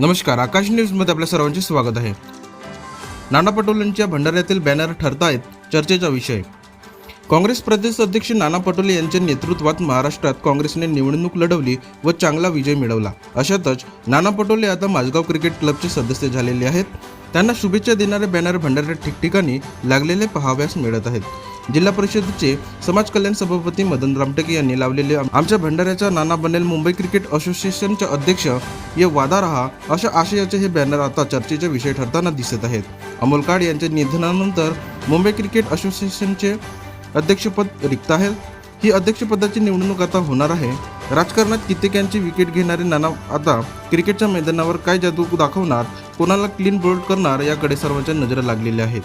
नमस्कार आकाश न्यूजमध्ये आपल्या सर्वांचे स्वागत आहे. नाना पटोलेंच्या भंडाऱ्यातील बॅनर ठरतायत चर्चेचा विषय. काँग्रेस प्रदेश अध्यक्ष नाना पटोले यांच्या नेतृत्वात महाराष्ट्रात काँग्रेसने निवडणूक लढवली व चांगला विजय मिळवला. अशातच नाना पटोले आता माझगाव क्रिकेट क्लबचे सदस्य झालेले आहेत. त्यांना शुभेच्छा देणारे बॅनर भंडाऱ्यात ठिकठिकाणी लागलेले पहाव्यास मिळत आहेत. जिल्हा परिषदेचे समाज कल्याण सभापती मदन रामटेके यांनी लावलेले आमच्या भंडाऱ्याच्या नाना बनेल मुंबई क्रिकेट असोसिएशनचे अध्यक्ष ये वादा रहा अशा आशयाचे हे बॅनर आता चर्चेचे विषय ठरताना दिसत आहेत. अमोल काड यांच्या निधनानंतर मुंबई क्रिकेट असोसिएशनचे अध्यक्षपद रिक्त आहे. ही अध्यक्षपदाची निवडणूक आता होणार आहे. राजकारणात कित्येकांची विकेट घेणारे नाना आता क्रिकेटच्या मैदानावर काय जादू दाखवणार कोणाला क्लीन बोल्ड करणार याकडे सर्वांच्या नजरा लागलेल्या आहेत.